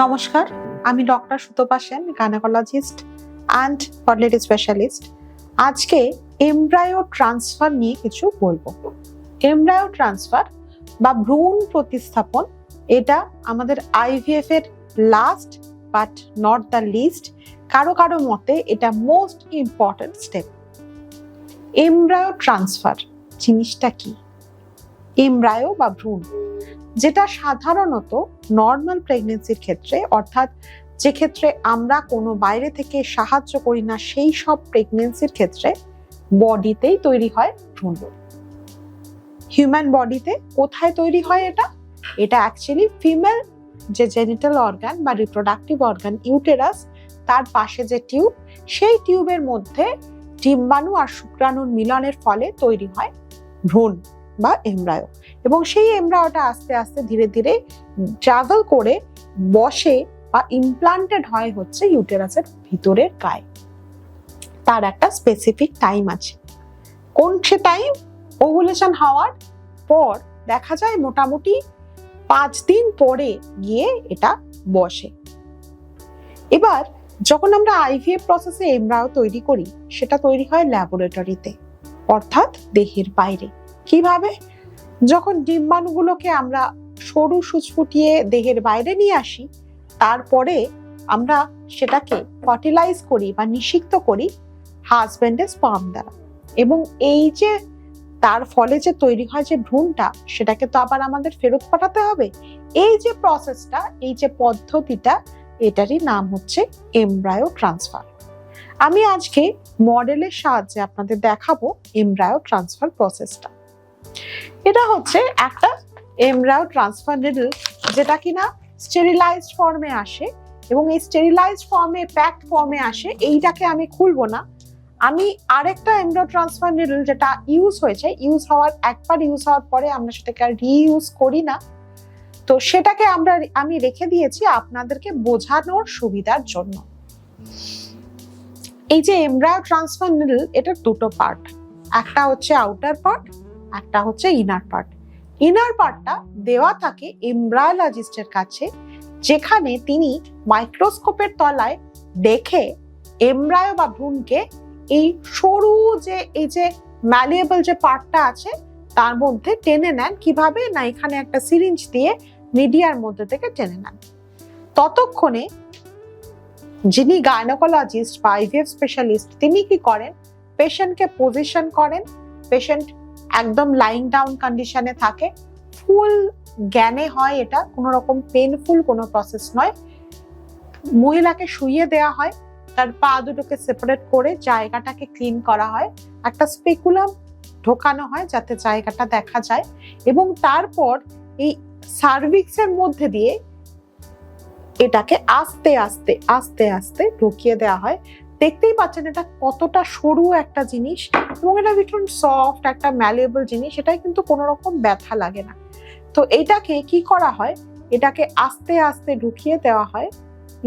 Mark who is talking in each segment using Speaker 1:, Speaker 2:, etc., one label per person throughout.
Speaker 1: নমস্কার, আমি doctor Sutapa Sen gynaecologist and fertility specialist আজকে এমব্রায়ো ট্রান্সফার নিয়ে কিছু বলব। এমব্রায়ো ট্রান্সফার বা ভ্রূণ প্রতিস্থাপন, এটা আমাদের আইভিএফ এর last but not the least কারও কারও মতে এটা most important step embryo transfer জিনিসটা কি? এমব্রায়ো বা ভ্রূণ, যেটা সাধারণত নর্মাল প্রেগনেন্সির ক্ষেত্রে, অর্থাৎ যে ক্ষেত্রে আমরা কোনো বাইরে থেকে সাহায্য করি না, সেই সব প্রেগনেন্সির ক্ষেত্রে বডিতেই তৈরি হয় ভ্রূণ হিউম্যান বডিতে কোথায় তৈরি হয় এটা? এটা অ্যাকচুয়ালি ফিমেল যে জেনিটাল অর্গান বা রিপ্রোডাক্টিভ অর্গান ইউটেরাস তার পাশে যে টিউব সেই টিউবের মধ্যে ডিম্বাণু আর শুক্রাণুর মিলনের ফলে তৈরি হয় ভ্রূণ। বা এমব্রায়ো। এবং সেই এমব্রায়োটা আস্তে আস্তে ধীরে ধীরে ট্রাভেল করে বসে বা ইমপ্লান্টেড হয় হচ্ছে ইউটেরাসের ভিতরের গায়ে। তার একটা স্পেসিফিক টাইম আছে। কোন সে টাইম ওভুলেশন হওয়ার পর দেখা যায় মোটামুটি পাঁচ দিন পরে গিয়ে এটা বসে। এবার যখন আমরা আইভিএফ প্রসেসে এমব্রায়ো তৈরি করি, সেটা তৈরি হয় ল্যাবরেটরিতে অর্থাৎ দেহের বাইরে। কীভাবে? যখন ডিম্বাণুগুলোকে আমরা সরু সুচ ফুটিয়ে দেহের বাইরে নিয়ে আসি, তারপরে আমরা সেটাকে ফার্টিলাইজ করি বা নিষিক্ত করি হাজব্যান্ডের স্পার্ম দ্বারা। এবং এই যে তার ফলে যে তৈরি হয় যে ভ্রূণটা, সেটাকে তো আবার আমাদের ফেরত পাঠাতে হবে। এই যে প্রসেসটা এই যে পদ্ধতিটা, এটারই নাম হচ্ছে এমব্রায়ো ট্রান্সফার আমি আজকে মডেলের সাহায্যে আপনাদের দেখাবো এমব্রায়ো ট্রান্সফার প্রসেসটা এটা হচ্ছে একটা এমব্রায়ো ট্রান্সফার নিডল যেটা কিনা স্টেরিলাইজড ফর্মে আসে এবং এই স্টেরিলাইজড ফর্মে প্যাকড ফর্মে আসে, এইটাকে আমি খুলবো না। আমি আরেকটা এমব্রায়ো ট্রান্সফার নিডল যেটা ইউজ হয়েছে ইউজ হওয়ার, একবার ইউজ হওয়ার পরে আমরা সেটাকে আর রিইউজ করি না। তো সেটাকে আমরা, আমি রেখে দিয়েছি আপনাদেরকে বোঝানোর সুবিধার জন্য। এই যে এমব্রায়ো ট্রান্সফার নিডল এটার দুটো পার্ট একটা হচ্ছে আউটার পার্ট একটা হচ্ছে ইনার পার্ট ইনার পার্টটা দেওয়া থাকে এমব্রায়োলজিস্টের কাছে, যেখানে তিনি মাইক্রোস্কোপের তলায় দেখে এমব্রায়ো বা ভ্রূণকে এই সরু যে, এই যে ম্যালিয়েবল যে পার্টটা আছে, তার মধ্যে টেনে নেন। কীভাবে? না, এখানে একটা সিরিঞ্জ দিয়ে মিডিয়ার মধ্যে থেকে টেনে নেন। ততক্ষণে যিনি গাইনোকোলজিস্ট বা আইভিএফ স্পেশালিস্ট তিনি কি করেন? পেশেন্টকে পজিশন করেন। পেশেন্ট একদম লাইং ডাউন কন্ডিশনে থাকে। ফুল জ্ঞানে হয় এটা, কোনো রকম পেনফুল কোনো প্রসেস নয়। মহিলাকে শুইয়ে দেওয়া হয়, তার পা দুটোকে সেপারেট করে জায়গাটাকে ক্লিন করা হয়। একটা স্পেকুলাম ঢোকানো হয় যাতে জায়গাটা দেখা যায়। এবং তারপর এই সার্ভিক্সের মধ্যে দিয়ে এটাকে আস্তে আস্তে আস্তে আস্তে ঢুকিয়ে দেওয়া হয়। দেখতেই পাচ্ছেন এটা কতটা সরু একটা জিনিস এবং এটা ভীষণ সফট একটা ম্যালেবল জিনিস এটাই কিন্তু কোনো রকম ব্যথা লাগে না। তো এটাকে কি করা হয়? এটাকে আস্তে আস্তে ঢুকিয়ে দেওয়া হয়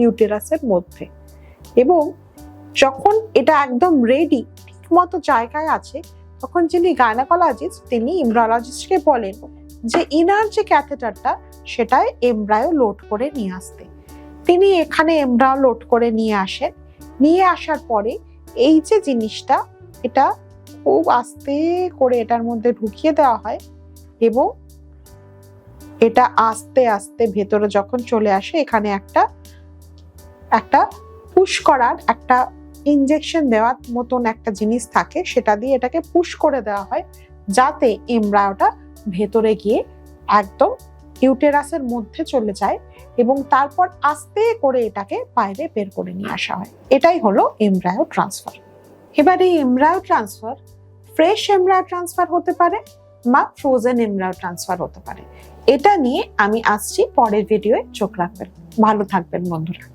Speaker 1: ইউটেরাসের মধ্যে এবং যখন এটা একদম রেডি ঠিকমতো জায়গায় আছে, তখন যিনি গাইনাকোলজিস্ট তিনি ইমব্রায়োলজিস্টকে বলেন যে ইনার যে ক্যাথেটারটা সেটাই এমব্রায়ো লোড করে নিয়ে আসতে। তিনি এখানে এমব্রায়ো লোড করে নিয়ে আসেন নিয়ে আসার পরে এই যে জিনিসটা, এটা খুব আস্তে করে এটার মধ্যে ঢুকিয়ে দেওয়া হয় এবং এটা আস্তে আস্তে ভেতরে যখন চলে আসে, এখানে একটা একটা পুশ করার, একটা ইনজেকশন দেওয়ার মতন একটা জিনিস থাকে, সেটা দিয়ে এটাকে পুশ করে দেওয়া হয় যাতে এমব্রায়োটা ভেতরে গিয়ে একদম ইউটেরাসের মধ্যে চলে যায় এবং তারপর আস্তে করে এটাকে বাইরে বের করে নিয়ে আসা হয়। এটাই হলো এমব্রায়ো ট্রান্সফার। এবার এই embryo transfer fresh embryo transfer হতে পারে বা ফ্রোজেন এমব্রায়ো ট্রান্সফার হতে পারে। এটা নিয়ে আমি আসছি পরের ভিডিওয়ে। চোখ রাখবেন। ভালো থাকবেন বন্ধুরা।